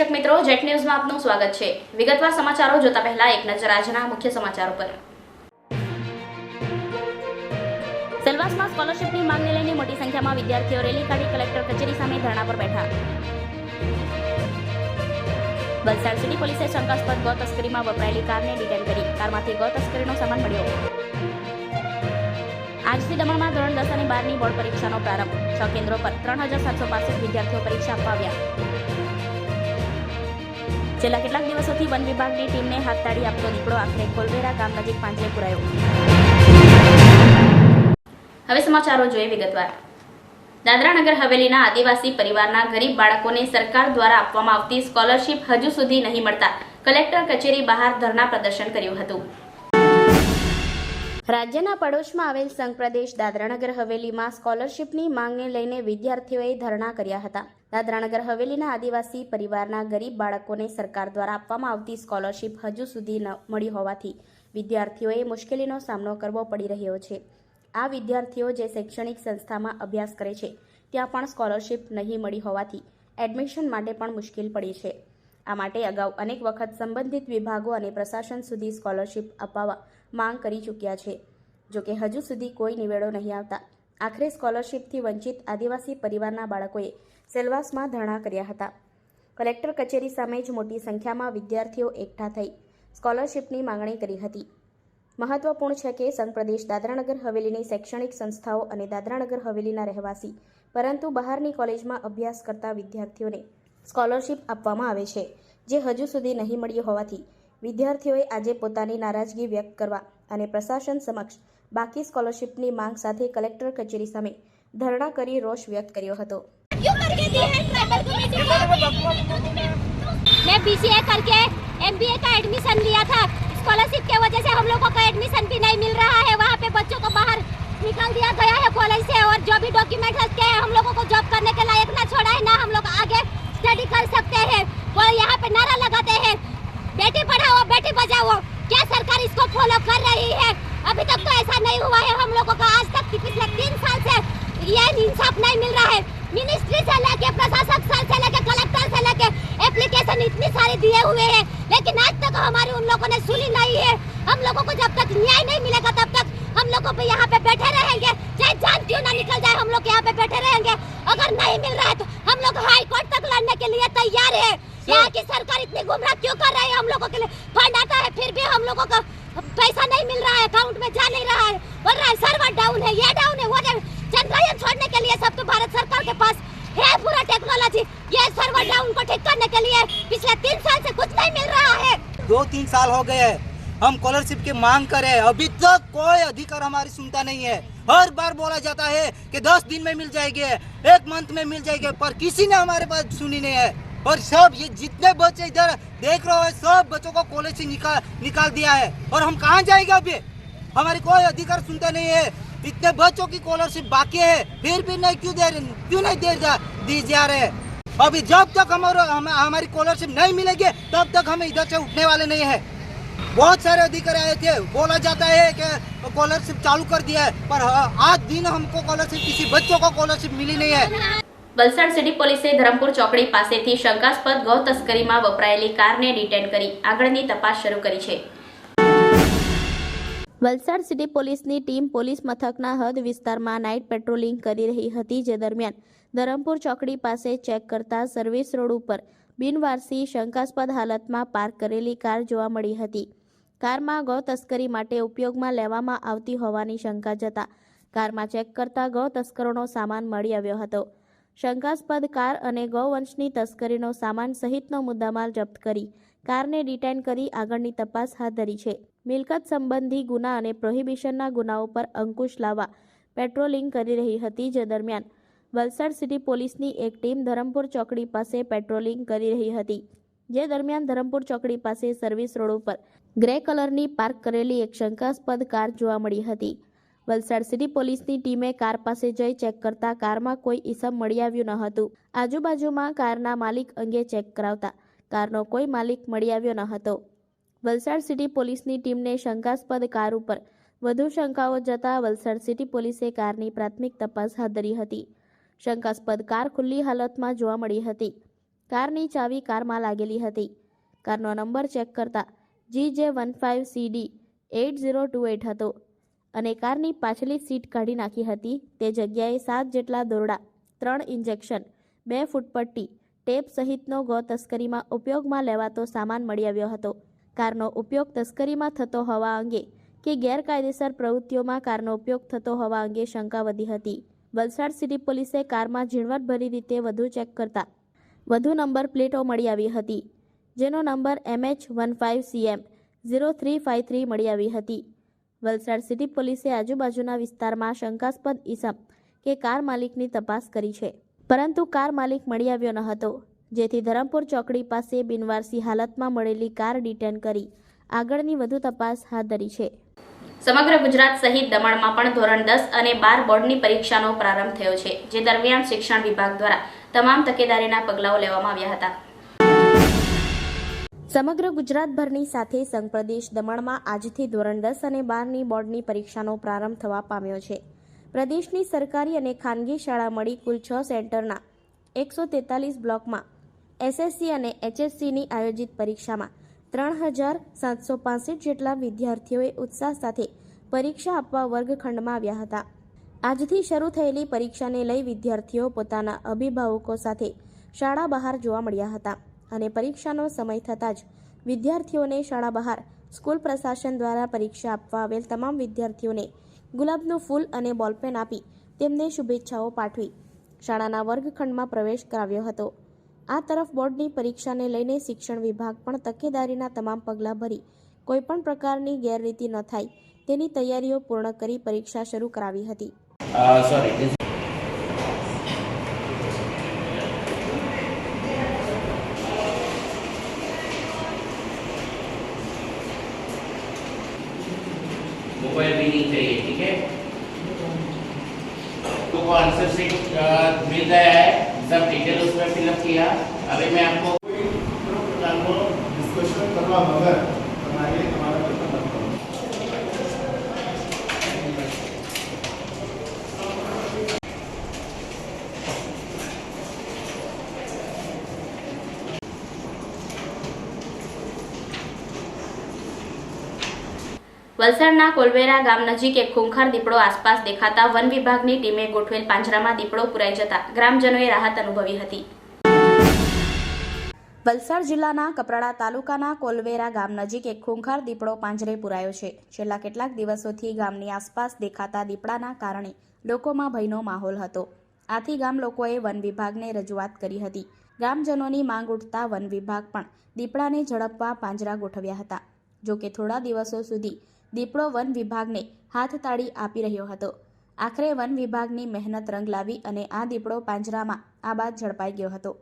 દર્શક મિત્રો, જેટ ન્યૂઝમાં આપનું સ્વાગત છે. વિગતવાર સમાચારો જોતા પહેલા એક નજર આજના મુખ્ય સમાચારો પર. સેલવાસમાં સ્કોલરશિપની માંગને લઈને મોટી સંખ્યામાં વિદ્યાર્થીઓ રેલી કાઢી કલેક્ટર કચેરી સામે ધરણા પર બેઠા. વલસાડ સિટી પોલીસે શંકાસ્પદ ગૌ તસ્કરીમાં વપરાયેલી કારને ડિટેન કરી. કારમાંથી ગૌ તસ્કરીનો સામાન મળ્યો. આજથી દમણમાં ધોરણ દસ અને બારની બોર્ડ પરીક્ષાનો પ્રારંભ. છ કેન્દ્રો પર ત્રણ હજાર સાતસો વિદ્યાર્થીઓ પરીક્ષા આપવા આવ્યા. છેલ્લા કેટલાક દિવસોથી વન વિભાગની ટીમને હાથતાળી આપતો દીપડો આખરે કોલવેરા ગામ નજીક પાંજરે પુરાયો. હવે સમાચારો જોઈએ વિગતવાર. દાદરા નગર હવેલીના આદિવાસી પરિવારના ગરીબ બાળકોને સરકાર દ્વારા આપવામાં આવતી સ્કોલરશીપ હજુ સુધી નહીં મળતા કલેક્ટર કચેરી બહાર ધરણા પ્રદર્શન કર્યું હતું. રાજ્યના પડોશમાં આવેલ સંઘ પ્રદેશ દાદરાનગર હવેલીમાં સ્કોલરશીપની માંગને લઈને વિદ્યાર્થીઓએ ધરણા કર્યા હતા. દાદરાનગર હવેલીના આદિવાસી પરિવારના ગરીબ બાળકોને સરકાર દ્વારા આપવામાં આવતી સ્કોલરશીપ હજુ સુધી ન મળી હોવાથી વિદ્યાર્થીઓએ મુશ્કેલીનો સામનો કરવો પડી રહ્યો છે. આ વિદ્યાર્થીઓ જે શૈક્ષણિક સંસ્થામાં અભ્યાસ કરે છે, ત્યાં પણ સ્કોલરશીપ નહીં મળી હોવાથી એડમિશન માટે પણ મુશ્કેલ પડી છે. આ માટે અગાઉ અનેક વખત સંબંધિત વિભાગો અને પ્રશાસન સુધી સ્કોલરશીપ અપાવવા માંગ કરી ચૂક્યા છે. જોકે હજુ સુધી કોઈ નિવેડો નહીં આવતા. આખરે સ્કોલરશીપથી વંચિત આદિવાસી પરિવારના બાળકોએ સેલવાસમાં ધરણા કર્યા હતા. કલેક્ટર કચેરી સામે જ મોટી સંખ્યામાં વિદ્યાર્થીઓ એકઠા થઈ સ્કોલરશીપની માંગણી કરી હતી. મહત્વપૂર્ણ છે કે સંપ્રદેશ દાદરાનગર હવેલીની શૈક્ષણિક સંસ્થાઓ અને દાદરાનગર હવેલીના રહેવાસી, પરંતુ બહારની કોલેજમાં અભ્યાસ કરતા વિદ્યાર્થીઓને સ્કોલરશીપ આપવામાં આવે છે, જે હજુ સુધી નહીં મળ્યું હોવાથી વિદ્યાર્થીઓએ આજે પોતાની નારાજગી વ્યક્ત કરવા અને પ્રશાસન સમક્ષ બાકી સ્કોલરશીપની માંગ સાથે કલેક્ટર કચેરી સામે ધરણા કરી રોષ વ્યક્ત કર્યો હતો क्यों करके दिए हैं ट्राइबल कमेटी मैं बीसीए करके एमबीए का एडमिशन लिया था स्कॉलरशिप के वजह से हम लोगों को एडमिशन भी नहीं मिल रहा है वहाँ पे बच्चों को बाहर निकाल दिया गया है कॉलेज से और जो भी डॉक्यूमेंट लगते हैं हम लोगों को जॉब करने के लायक ना छोड़ा है ना हम लोग आगे स्टडी कर सकते हैं वो यहाँ पे नारा लगाते हैं बेटी पढ़ाओ बेटी बचाओ क्या सरकार इसको फॉलो कर रही है? अभी तक तो ऐसा नहीं हुआ है हम लोगों का। आज तक पिछले तीन साल से ये इंसाफ नहीं मिल रहा है। मिनिस्ट्री से लेके, प्रशासक से लेके कलेक्टर से लेके एप्लीकेशन इतनी सारी दिए हुए हैं। लेकिन आज तक हमारे उन लोगों ने सुनी नहीं है। हम लोगों को जब तक न्याय नहीं मिलेगा, तब तक हम लोगों पे यहाँ पे बैठे रहेंगे। चाहे जान क्यों ना निकल जाए, हम लोग यहाँ पे बैठे रहेंगे। अगर नहीं मिल रहा है तो हम लोग हाई कोर्ट तक लड़ने के लिए तैयार है। यहाँ की सरकार इतनी गुमराह क्यों कर रही है हम लोगों के लिए? फंड आता है, फिर भी हम लोगों का पैसा नहीं मिल रहा है अकाउंट में जा नहीं रहा है। बोल रहा है सर्वर डाउन है, ये डाउन है, वो डाउन चंद्रयान छोड़ने के लिए सब तो भारत सरकार के पास है पूरा टेक्नोलॉजी ये सर्वर डाउन को ठीक करने के लिए पिछले तीन साल से कुछ नहीं मिल रहा है। दो तीन साल हो गए हम स्कॉलरशिप की मांग करें अभी तक कोई अधिकार हमारी सुनता नहीं है। हर बार बोला जाता है कि दस दिन में मिल जाएगी, एक मंथ में मिल जाएगी, पर किसी ने हमारे पास सुनी नहीं है। और सब ये जितने बच्चे इधर देख रहे हो सब बच्चों को कॉलेज से निकाल निकाल दिया है। और हम कहाँ जाएँगे अभी हमारी कोई अधिकार सुनता नहीं है। इतने बच्चों की स्कॉलरशिप बाकी है। फिर भी नहीं क्यों दे रहे क्यों नहीं दे जा दी जा रहे अभी जब तक हमारा हम, हमारी स्कॉलरशिप नहीं मिलेगी तब तक हम इधर से उठने वाले नहीं है। बहुत सारे अधिकारी आए थे। बोला जाता है कि स्कॉलरशिप चालू कर दिया है पर आज दिन हमको स्कॉलरशिप किसी बच्चों को स्कॉलरशिप मिली नहीं है। વલસાડ સિટી પોલીસે ધરમપુર ચોકડી પાસેથી શંકાસ્પદ ગૌ તસ્કરીમાં વપરાયેલી કારને ડિટેન કરી આગળની તપાસ શરૂ કરી છે. વલસાડ સિટી પોલીસની ટીમ પોલીસ મથકના હદ વિસ્તારમાં નાઇટ પેટ્રોલિંગ કરી રહી હતી જે દરમિયાન ધરમપુર ચોકડી પાસે ચેક કરતા સર્વિસ રોડ ઉપર બિનવારસી શંકાસ્પદ હાલતમાં પાર્ક કરેલી કાર જોવા મળી હતી. કારમાં ગૌ તસ્કરી માટે ઉપયોગમાં લેવામાં આવતી હોવાની શંકા જતા કારમાં ચેક કરતા ગૌ તસ્કરોનો સામાન મળી આવ્યો હતો. શંકાસ્પદ કાર અને ગૌવંશની તસ્કરીનો સામાન સહિતનો મુદ્દામાલ જપ્ત કરી, કારને ડિટેન કરી આગળની તપાસ હાથ ધરી છે. મિલકત સંબંધી ગુના અને પ્રોહિબિશનના ગુનાઓ પર અંકુશ લાવવા પેટ્રોલિંગ કરી રહી હતી જે દરમિયાન વલસાડ સિટી પોલીસની એક ટીમ ધરમપુર ચોકડી પાસે પેટ્રોલિંગ કરી રહી હતી, જે દરમિયાન ધરમપુર ચોકડી પાસે સર્વિસ રોડ ઉપર ગ્રે કલરની પાર્ક કરેલી એક શંકાસ્પદ કાર જોવા મળી હતી. વલસાડ સિટી પોલીસની ટીમે કાર પાસે જઈ ચેક કરતા કારમાં કોઈ ઈસમ મળી આવ્યું ન હતું. આજુબાજુમાં કારના માલિક અંગે ચેક કરાવતા કારનો કોઈ માલિક મળી આવ્યો ન હતો. વલસાડ સિટી પોલીસની ટીમને શંકાસ્પદ કાર ઉપર વધુ શંકાઓ જતા વલસાડ સિટી પોલીસે કારની પ્રાથમિક તપાસ હાથ ધરી હતી. શંકાસ્પદ કાર ખુલ્લી હાલતમાં જોવા મળી હતી. કારની ચાવી કારમાં લાગેલી હતી. કારનો નંબર ચેક કરતા G J one five C D eight zero two eight હતો. અને કારની પાછલી સીટ કાઢી નાખી હતી. તે જગ્યાએ સાત જેટલા દોરડા, ત્રણ ઇન્જેક્શન, બે ફૂટપટ્ટી ટેપ સહિતનો ગો તસ્કરીમાં ઉપયોગમાં લેવાતો સામાન મળી આવ્યો હતો. કારનો ઉપયોગ તસ્કરીમાં થતો હોવા અંગે કે ગેરકાયદેસર પ્રવૃત્તિઓમાં કારનો ઉપયોગ થતો હોવા અંગે શંકા વધી હતી. વલસાડ સિટી પોલીસે કારમાં ઝીણવટભરી રીતે વધુ ચેક કરતા વધુ નંબર પ્લેટો મળી આવી હતી, જેનો number MH one five CM zero three five three મળી આવી હતી. વલસાડ સિટી પોલીસે આજુબાજુના વિસ્તારમાં શંકાસ્પદ ઈસમ કે કાર માલિકની તપાસ કરી છે. પરંતુ કાર માલિક મળી આવ્યો ન હતો, જેથી ધરમપુર ચોકડી પાસે બિનવારસી હાલતમાં મળેલી કાર ડિટેન કરી આગળની વધુ તપાસ હાથ ધરી છે. સમગ્ર ગુજરાત સહિત દમણમાં પણ ધોરણ દસ અને બાર બોર્ડની પરીક્ષાનો પ્રારંભ થયો છે, જે દરમિયાન શિક્ષણ વિભાગ દ્વારા તમામ તકેદારીના પગલાઓ લેવામાં આવ્યા હતા. સમગ્ર ગુજરાતભરની સાથે સંઘપ્રદેશ દમણમાં આજથી ધોરણ દસ અને બારની બોર્ડની પરીક્ષાનો પ્રારંભ થવા પામ્યો છે. પ્રદેશની સરકારી અને ખાનગી શાળા મળી કુલ છ સેન્ટરના એકસો તેતાલીસ બ્લોકમાં એસએસસી અને એચએસસીની આયોજિત પરીક્ષામાં ત્રણ હજાર સાતસો પાસઠ જેટલા વિદ્યાર્થીઓએ ઉત્સાહ સાથે પરીક્ષા આપવા વર્ગખંડમાં આવ્યા હતા. આજથી શરૂ થયેલી પરીક્ષાને લઈ વિદ્યાર્થીઓ પોતાના અભિભાવકો સાથે શાળા બહાર જોવા મળ્યા હતા. અને પરીક્ષાનો સમય થતાં જ વિદ્યાર્થીઓને શાળા બહાર સ્કૂલ પ્રશાસન દ્વારા પરીક્ષા આપવા આવેલ તમામ વિદ્યાર્થીઓને ગુલાબનું ફૂલ અને બોલપેન આપી તેમને શુભેચ્છાઓ પાઠવી શાળાના વર્ગખંડમાં પ્રવેશ કરાવ્યો હતો. આ તરફ બોર્ડની પરીક્ષાને લઈને શિક્ષણ વિભાગ પણ તકેદારીના તમામ પગલાં ભરી કોઈપણ પ્રકારની ગેરરીતિ ન થાય તેની તૈયારીઓ પૂર્ણ કરી પરીક્ષા શરૂ કરાવી હતી. Uh, વલસાડના કોલવેરા ગામ નજીક એક ખૂંખાર દીપડો આસપાસ દેખાતા વન વિભાગની ટીમે ગોઠવેલ પાંજરામાં દીપડો પુરાઈ જતા ગ્રામજનોએ રાહત અનુભવી હતી. વલસાડ જિલ્લાના કપરાડા તાલુકાના કોલવેરા ગામ નજીક એક ખૂંખાર દીપડો પાંજરે પુરાયો છે. છેલ્લા કેટલાક દિવસોથી ગામની આસપાસ દેખાતા દીપડાના કારણે લોકોમાં ભયનો માહોલ હતો. આથી ગામ લોકોએ વન વિભાગને રજૂઆત કરી હતી. ગ્રામજનોની માંગ ઉઠતા વન વિભાગ પણ દીપડાને ઝડપવા પાંજરા ગોઠવ્યા હતા. જોકે થોડા દિવસો સુધી દીપડો વન વિભાગને હાથતાળી આપી રહ્યો હતો. આખરે વન વિભાગની મહેનત રંગ લાવી અને આ દીપડો પાંજરામાં આ બાદ ઝડપાઈ ગયો હતો.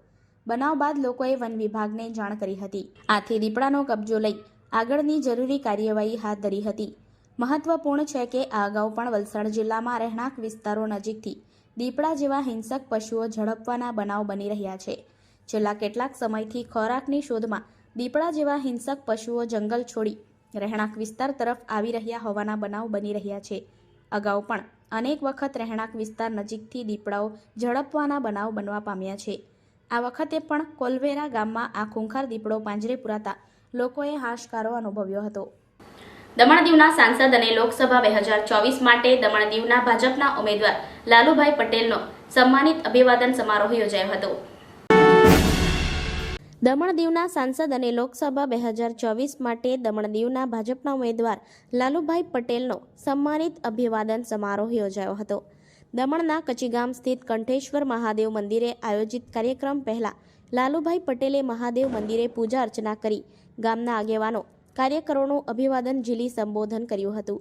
બનાવ બાદ લોકોએ વન વિભાગને જાણ કરી હતી. આથી દીપડાનો કબજો લઈ આગળની જરૂરી કાર્યવાહી હાથ ધરી હતી. મહત્વપૂર્ણ છે કે આ અગાઉ પણ વલસાડ જિલ્લામાં રહેણાંક વિસ્તારો નજીકથી દીપડા જેવા હિંસક પશુઓ ઝડપવાના બનાવ બની રહ્યા છે. છેલ્લા કેટલાક સમયથી ખોરાકની શોધમાં દીપડા જેવા હિંસક પશુઓ જંગલ છોડી રહેણાંક વિસ્તાર તરફ આવી રહ્યા હોવાના બનાવ બની રહ્યા છે. અગાઉ પણ અનેક વખત રહેણાંક વિસ્તાર નજીકથી દીપડાઓ ઝડપવાના બનાવ બનવા પામ્યા છે. આ વખતે પણ કોલવેરા ગામમાં આ ખૂંખાર દીપડો પાંજરે પુરાતા લોકોએ હાશકારો અનુભવ્યો હતો. દમણ દીવના સાંસદ અને લોકસભા બે હજાર ચોવીસ માટે દમણ દીવના ભાજપના ઉમેદવાર લાલુભાઈ પટેલનો સન્માનિત અભિવાદન સમારોહ યોજાયો હતો. દમણ દીવના સાંસદ અને લોકસભા બે હજાર ચોવીસ માટે દમણ દીવના ભાજપના ઉમેદવાર લાલુભાઈ પટેલનો સન્માનિત અભિવાદન સમારોહ યોજાયો હતો. દમણના કચીગામ સ્થિત કંઠેશ્વર મહાદેવ મંદિરે આયોજિત કાર્યક્રમ પહેલા લાલુભાઈ પટેલે મહાદેવ મંદિરે પૂજા અર્ચના કરી ગામના આગેવાનો કાર્યકરોનું અભિવાદન ઝીલી સંબોધન કર્યું હતું.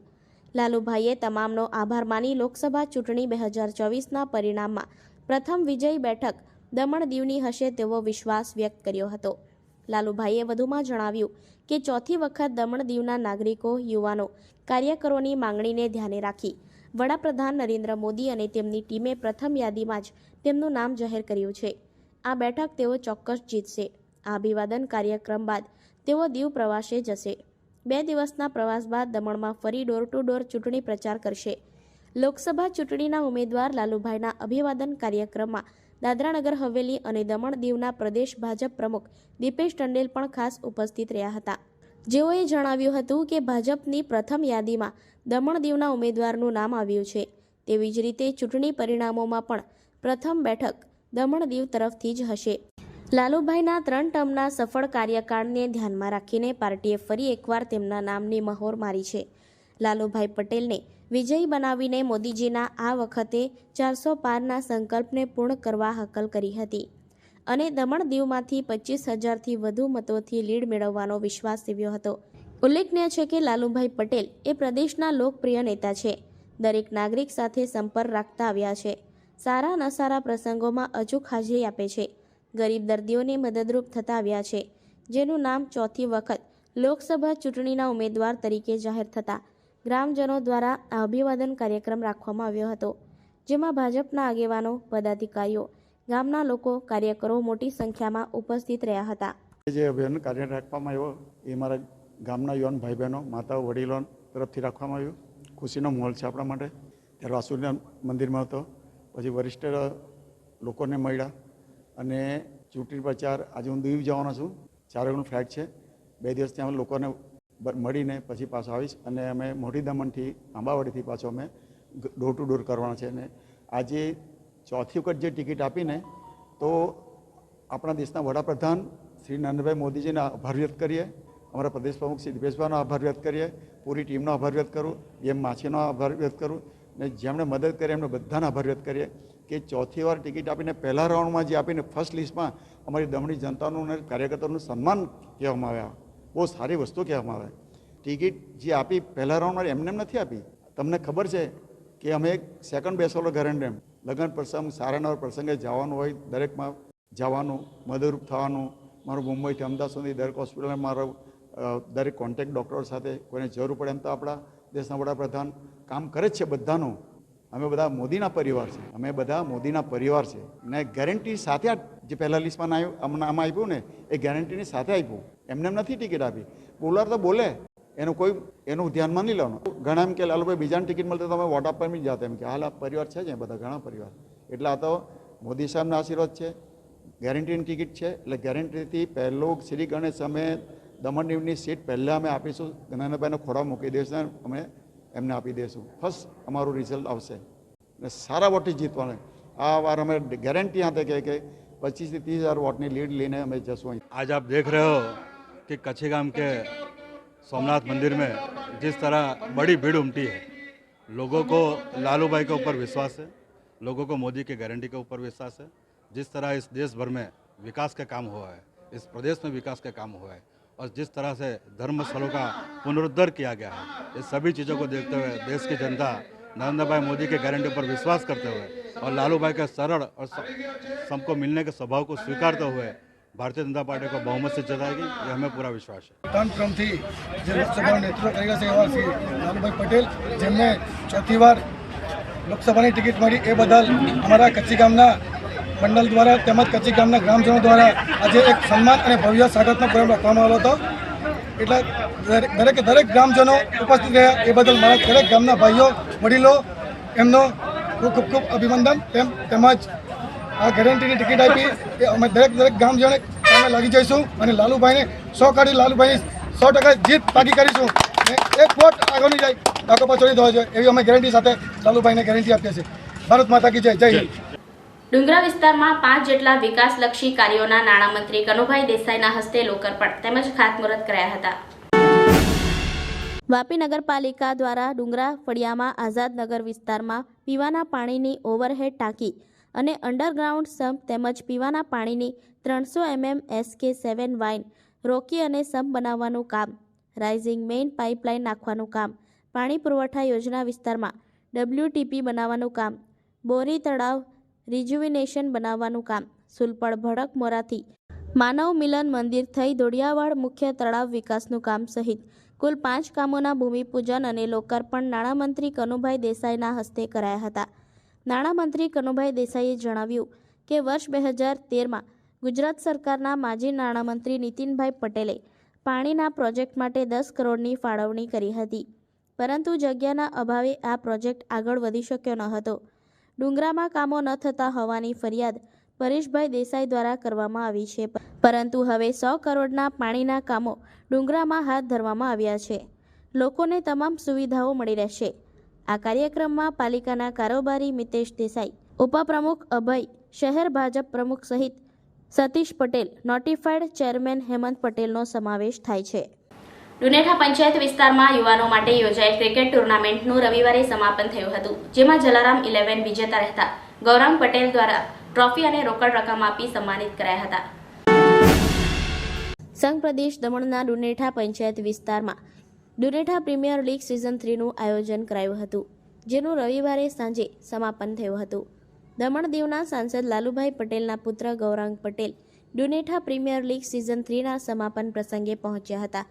લાલુભાઈએ તમામનો આભાર માની લોકસભા ચૂંટણી બે હજાર ચોવીસના પરિણામમાં પ્રથમ વિજય બેઠક દમણ દીવની હશે તેવો વિશ્વાસ વ્યક્ત કર્યો હતો. લાલુભાઈએ વધુમાં જણાવ્યું કે ચોથી વખત દમણ દીવના નાગરિકો, યુવાનો કાર્યકરોની માંગણીને ધ્યાને રાખી વડાપ્રધાન નરેન્દ્ર મોદી અને તેમની ટીમે પ્રથમ યાદીમાં જ તેમનું નામ જાહેર કર્યું છે. આ બેઠક તેઓ ચોક્કસ જીતશે. આ અભિવાદન કાર્યક્રમ બાદ તેઓ દીવ પ્રવાસે જશે. બે દિવસના પ્રવાસ બાદ દમણમાં ફરી ડોર ટુ ડોર ચૂંટણી પ્રચાર કરશે. લોકસભા ચૂંટણીના ઉમેદવાર લાલુભાઈના અભિવાદન કાર્યક્રમમાં દાદરાનગર હવેલી અને દમણ દીવના પ્રદેશ ભાજપ પ્રમુખ દીપેશ ટંડેલ પણ ખાસ ઉપસ્થિત રહ્યા હતા. જેઓએ જણાવ્યું હતું કે ભાજપની પ્રથમ યાદીમાં દમણ દીવના ઉમેદવારનું નામ આવ્યું છે. તેવી જ રીતે ચૂંટણી પરિણામોમાં પણ પ્રથમ બેઠક દમણ દીવ તરફથી જ હશે. લાલુભાઈના ત્રણ ટર્મના સફળ કાર્યકાળને ધ્યાનમાં રાખીને પાર્ટીએ ફરી એકવાર તેમના નામની મહોર મારી છે. લાલુભાઈ પટેલને વિજયી બનાવીને મોદીજીના આ વખતે ચારસો પારના સંકલ્પને પૂર્ણ કરવા હકલ કરી હતી. અને દમણ દીવમાંથી પચીસ હજારથી વધુ મતોથી લીડ મેળવવાનો વિશ્વાસ સેવ્યો હતો. ઉલ્લેખનીય છે કે લાલુભાઈ પટેલ એ પ્રદેશના લોકપ્રિય નેતા છે. દરેક નાગરિક સાથે સંપર્ક રાખતા આવ્યા છે. સારા નસારા પ્રસંગોમાં અચૂક હાજરી આપે છે. ગરીબ દર્દીઓને મદદરૂપ થતા આવ્યા છે. જેનું નામ ચોથી વખત લોકસભા ચૂંટણીના ઉમેદવાર તરીકે જાહેર થતા ગ્રામજનો દ્વારા આ અભિવાદન કાર્યક્રમ રાખવામાં આવ્યો હતો, જેમાં ભાજપના આગેવાનો, પદાધિકારીઓ, ગામના લોકો, કાર્યકરો મોટી સંખ્યામાં ઉપસ્થિત રહ્યા હતા. જે અભિયાન કાર્ય રાખવામાં આવ્યો, એ મારા ગામના યુવાન ભાઈ બહેનો માતાઓ, વડીલો તરફથી રાખવામાં આવ્યું. ખુશીનો માહોલ છે આપણા માટે. ત્યારે વાસુદેવ મંદિરમાં હતો, પછી વરિષ્ઠ લોકોને મળ્યા અને ચૂંટણી પ્રચાર, આજે હું દીવ જવાનો છું. ચાર વાગ્યાનું છે. બે દિવસ ત્યાં લોકોને મળીને પછી પાછો આવીશ અને અમે મોટી દમણથી, આંબાવાડીથી પાછો અમે ડોર ટુ ડોર કરવાના છે અને આજે ચોથી વખત જે ટિકિટ આપીને, તો આપણા દેશના વડાપ્રધાન શ્રી નરેન્દ્રભાઈ મોદીજીને આભાર વ્યક્ત કરીએ, અમારા પ્રદેશ પ્રમુખ શ્રી દિપેશભાઈનો આભાર વ્યક્ત કરીએ, પૂરી ટીમનો આભાર વ્યક્ત કરું, એમ માછીનો આભાર વ્યક્ત કરું અને જેમણે મદદ કરી એમને બધાનો આભાર વ્યક્ત કરીએ કે ચોથી વાર ટિકિટ આપીને પહેલા રાઉન્ડમાં જે આપીને ફર્સ્ટ લિસ્ટમાં અમારી દમણી જનતાનું અને કાર્યકર્તાનું સન્માન કહેવામાં આવ્યા. બહુ સારી વસ્તુ કહેવામાં આવે. ટિકિટ જે આપી પહેલા રાઉન્ડમાં એમને એમ નથી આપી. તમને ખબર છે કે અમે સેકન્ડ બેસેલો એમ. લગ્ન પ્રસંગ, સારા નવા પ્રસંગે જવાનું હોય, દરેકમાં જવાનું, મદદરૂપ થવાનું. મારું મુંબઈથી અમદાવાદ સુધી દરેક હોસ્પિટલમાં મારો દરેક કોન્ટેક્ટ ડૉક્ટરો સાથે કોઈને જરૂર પડે એમ તો આપણા દેશના વડાપ્રધાન કામ કરે જ છે બધાનું. અમે બધા મોદીના પરિવાર છે. અમે બધા મોદીના પરિવાર છે. ને ગેરંટી સાથે આ જે પહેલા લિસ્ટમાં આવ્યું આમાં આપ્યું ને, એ ગેરંટીની સાથે આપ્યું. એમને એમ નથી ટિકિટ આપી. બોલર તો બોલે. એનું કોઈ એનું ધ્યાનમાં નહીં લેવાનું. ઘણા એમ કે લાલુભાઈ બીજાને ટિકિટ મળતી તમે વોટ આપવા બી જાતે. એમ કે, હાલ આ પરિવાર છે જ બધા, ઘણા પરિવાર. એટલે આ તો મોદી સાહેબના આશીર્વાદ છે. ગેરંટીની ટિકિટ છે. એટલે ગેરંટીથી પહેલો શ્રી ગણેશ અમે દમણ દીવની સીટ પહેલાં અમે આપીશું. ગનાનાભાઈને ખોરાક મૂકી દઈશું. અમે એમને આપી દઈશું ફર્સ્ટ અમારું રિઝલ્ટ આવશે અને સારા વોટથી જીતવાના આ વાર અમે ગેરંટી હાથે કહે કે પચીસથી ત્રીસ હજાર વોટની લીડ લઈને અમે જશું અહીં आज आप देख रहे हो कि कच्ची गांव के सोमनाथ मंदिर में जिस तरह बड़ी भीड़ उमटी है लोगों को लालू भाई के ऊपर विश्वास है लोगों को मोदी के गारंटी के ऊपर विश्वास है जिस तरह इस देश भर में विकास का काम हुआ है इस प्रदेश में विकास का काम हुआ है और जिस तरह से धर्म स्थलों का पुनरुद्धार किया गया है इस सभी चीज़ों को देखते हुए देश की जनता नरेंद्र भाई मोदी के गारंटी पर विश्वास करते हुए और लालू भाई के सरल और स- सबको मिलने के स्वभाव को स्वीकारते हुए भारतीय जनता पार्टी को बहुमत से जिताएगी ये हमें पूरा विश्वास है ત્રણ ક્રમથી જે લોકસભાનું નેતૃત્વ કરી રહ્યા છે એવા શ્રી લાલુભાઈ પટેલ જેમને ચોથી વાર લોકસભાની ટિકિટ મળી એ બદલ અમારા કચ્છી ગામના મંડળ દ્વારા તેમજ કચ્છી ગામના ગ્રામજનો દ્વારા આજે એક સન્માન અને ભવ્ય સ્વાગતનો પ્રોગ્રામ રાખવામાં આવ્યો હતો. એટલે દરેક, દરેકે ગ્રામજનો ઉપસ્થિત રહ્યા. એ બદલ મારા દરેક ગામના ભાઈઓ, વડીલો, એમનો ખૂબ ખૂબ ખૂબ અભિનંદન. તેમ, તેમજ આ ગેરંટીની ટિકિટ આપી એ અમે દરેક દરેક ગામજને કામે લાગી જઈશું અને લાલુભાઈને સો કાઢી લાલુભાઈની સો ટકા જીત પાકી કરીશું. એક વોટ આગળની જાય ડાકો પાછળ દો જોઈએ એવી અમે ગેરંટી સાથે લાલુભાઈને ગેરંટી આપીએ છીએ. ભારત માતા કી જય. જય હિન્દ. ડુંગરા વિસ્તારમાં પાંચ જેટલા વિકાસલક્ષી કાર્યોના નાણામંત્રી કનુભાઈ દેસાઈના હસ્તે લોકાર્પણ તેમજ ખાતમુહૂર્ત કરાયા હતા. વાપી નગરપાલિકા દ્વારા ડુંગરા, ફળિયામાં, આઝાદનગર વિસ્તારમાં પીવાના પાણીની ઓવરહેડ ટાંકી અને અંડરગ્રાઉન્ડ સંપ તેમજ પીવાના પાણીની ત્રણસો એમએમ એસકે સેવન વાઇન રોકી અને સંપ બનાવવાનું કામ, રાઇઝિંગ મેઇન પાઇપલાઇન નાખવાનું કામ, પાણી પુરવઠા યોજના વિસ્તારમાં ડબ્લ્યુટીપી બનાવવાનું કામ, બોરી તળાવ રિજુવિનેશન બનાવવાનું કામ. સુલપડ ભડક મોરાથી માનવ મિલન મંદિર થઈ દોડિયાવાડ મુખ્ય તળાવ વિકાસનું કામ સહિત કુલ પાંચ કામોના ભૂમિપૂજન અને લોકાર્પણ નાણામંત્રી કનુભાઈ દેસાઈના હસ્તે કરાયા હતા. નાણામંત્રી કનુભાઈ દેસાઈએ જણાવ્યું કે વર્ષ બે હજાર તેરમાં ગુજરાત સરકારના માજી નાણામંત્રી નીતિનભાઈ પટેલે પાણીના પ્રોજેક્ટ માટે દસ કરોડની ફાળવણી કરી હતી. પરંતુ જગ્યાના અભાવે આ પ્રોજેક્ટ આગળ વધી શક્યો ન હતો. ડુંગરામાં કામો ન થતા હોવાની ફરિયાદ પરેશભાઈ દેસાઈ દ્વારા કરવામાં આવી છે. પરંતુ હવે સો કરોડના પાણીના કામો ડુંગરામાં હાથ ધરવામાં આવ્યા છે. લોકોને તમામ સુવિધાઓ મળી રહેશે. આ કાર્યક્રમમાં પાલિકાના કારોબારી મિતેશ દેસાઈ, ઉપપ્રમુખ અભય, શહેર ભાજપ પ્રમુખ સહિત સતીશ પટેલ, નોટિફાઈડ ચેરમેન હેમંત પટેલનો સમાવેશ થાય છે. ડુનેઠા પંચાયત વિસ્તારમાં યુવાનો માટે યોજાયેલ ક્રિકેટ ટુર્નામેન્ટનું રવિવારે સમાપન થયું હતું, જેમાં જલારામ ઇલેવન વિજેતા રહેતા, ગૌરાંગ પટેલ દ્વારા ટ્રોફી અને રોકડ રકમ આપી સન્માનિત કરાયા હતા. સંઘ પ્રદેશ દમણના ડુનેઠા પંચાયત વિસ્તારમાં ડુનેઠા પ્રીમિયર લીગ સિઝન થ્રીનું આયોજન કરાયું હતું, જેનું રવિવારે સાંજે સમાપન થયું હતું. દમણ દીવના સાંસદ લાલુભાઈ પટેલના પુત્ર Gaurang Patel Dunetha premier league season થ્રીના સમાપન પ્રસંગે પહોંચ્યા હતા.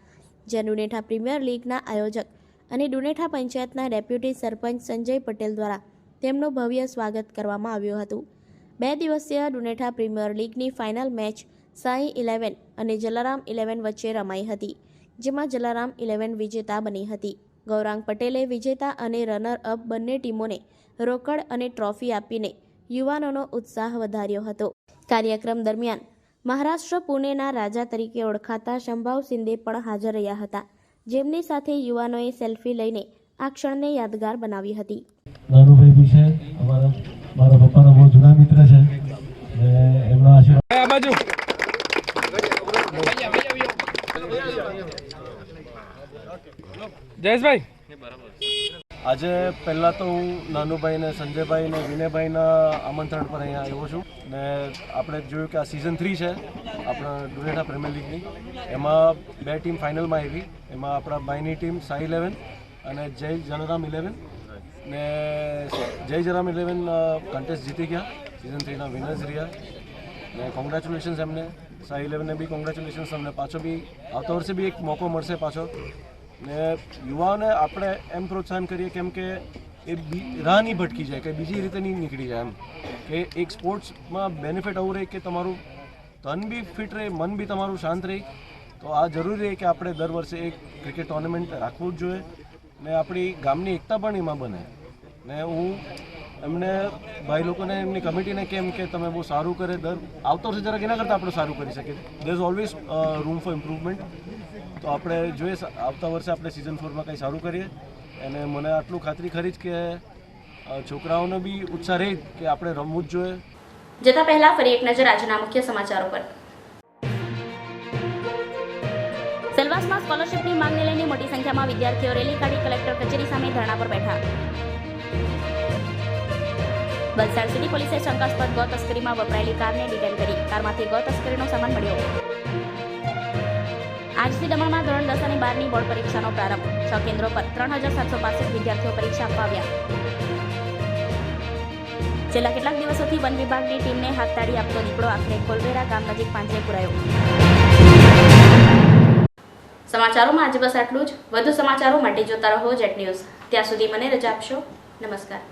જ્યાં ડુનેઠા પ્રીમિયર લીગના આયોજક અને ડુનેઠા પંચાયતના ડેપ્યુટી સરપંચ સંજય પટેલ દ્વારા તેમનું ભવ્ય સ્વાગત કરવામાં આવ્યું હતું. બે દિવસીય ડુનેઠા પ્રીમિયર લીગની ફાઇનલ મેચ સાઈ ઇલેવન અને જલારામ ઇલેવન વચ્ચે રમાઈ હતી, જેમાં જલારામ ઇલેવન વિજેતા બની હતી. ગૌરાંગ પટેલે વિજેતા અને રનર અપ બંને ટીમોને રોકડ અને ટ્રોફી આપીને યુવાનોનો ઉત્સાહ વધાર્યો હતો. કાર્યક્રમ દરમિયાન મહારાષ્ટ્ર પુણેના રાજા તરીકે ઓળખાતા શંભાવ શિંદે પણ હાજર રહ્યા હતા. જેમની સાથે યુવાનોએ સેલ્ફી લઈને આ ક્ષણને યાદગાર બનાવી હતી. નાનુભાઈ બી છે અમારા મારા પપ્પાના બહુ જૂના મિત્ર છે. એમના આશીર્વાદ આજે પહેલાં તો હું નાનુભાઈને સંજયભાઈ ને વિનયભાઈના આમંત્રણ પર અહીંયા આવ્યો છું. ને આપણે જોયું કે આ સિઝન થ્રી છે આપણા ડુરેટા પ્રીમિયર લીગની એમાં બે ટીમ ફાઇનલમાં આવી. એમાં આપણા બાઈની ટીમ સાઈ ઇલેવન અને જય જનરામ ઇલેવન ને જય જયરામ ઇલેવન કન્ટેસ્ટ જીતી ગયા. સિઝન થ્રીના વિનર્સ રહ્યા. ને કોંગ્રેચ્યુલેશન્સ એમને. સાઈ ઇલેવનને બી કોંગ્રેચ્યુલેશન્સ અમને. પાછો બી આવતા વર્ષે બી એક મોકો મળશે પાછો. ને યુવાઓને આપણે એમ પ્રોત્સાહન કરીએ કેમ કે એ રાહ નહીં ભટકી જાય, કે બીજી રીતે નહીં નીકળી જાય એમ. કે એક સ્પોર્ટ્સમાં બેનિફિટ આવું રહે કે તમારું તન બી ફિટ રહે, મન બી તમારું શાંત રહે. તો આ જરૂરી રહે કે આપણે દર વર્ષે એક ક્રિકેટ ટુર્નામેન્ટ રાખવું જ જોઈએ ને આપણી ગામની એકતા પણ એમાં બને. ને હું એમને, ભાઈ લોકોને, એમની કમિટીને કેમ કે તમે બહુ સારું કરે, દર આવતા વર્ષે જરાક એના કરતાં આપણે સારું કરી શકીએ. There is always room for improvement તો આપણે જોઈએ આવતા વર્ષે આપણે સિઝન ફોરમાં કંઈ સારું કરીએ. અને મને આટલું ખાતરી ખરી જ કે છોકરાઓને બી ઉત્સાહ રહે કે આપણે રમવું જ જોઈએ. જતા પહેલા ફરી એક નજર આજના મુખ્ય સમાચારો પર. સેલવાસમાં સ્કોલરશિપની માંગને લઈને મોટી સંખ્યામાં વિદ્યાર્થીઓ રેલી કાઢી કલેક્ટર કચેરી સામે ધરણા પર બેઠા. વલસાડ સિટી પોલીસે શંકાસ્પદ ગૌ તસ્કરીમાં વપરાયેલી કારને ડિટેન કરી. કારમાંથી ગૌ તસ્કરીનો સામાન મળ્યો. આજથી દમણમાં ધોરણ દસ અને બારની બોર્ડ પરીક્ષાનો પ્રારંભ. છ કેન્દ્રો પર ત્રણ હજાર સાતસો પાસઠ વિદ્યાર્થીઓ પરીક્ષા આપવા છેલ્લા કેટલાક દિવસોથી વન વિભાગની ટીમને હાથતાળી આપતો દીપડો આખરે કોલવેરા ગામ નજીક પાંજરે પુરાયો. સમાચારોમાં આજે બસ આટલું જ. વધુ સમાચારો માટે જોતા રહો જેટ ન્યૂઝ. ત્યાં સુધી મને રજા આપશો. નમસ્કાર.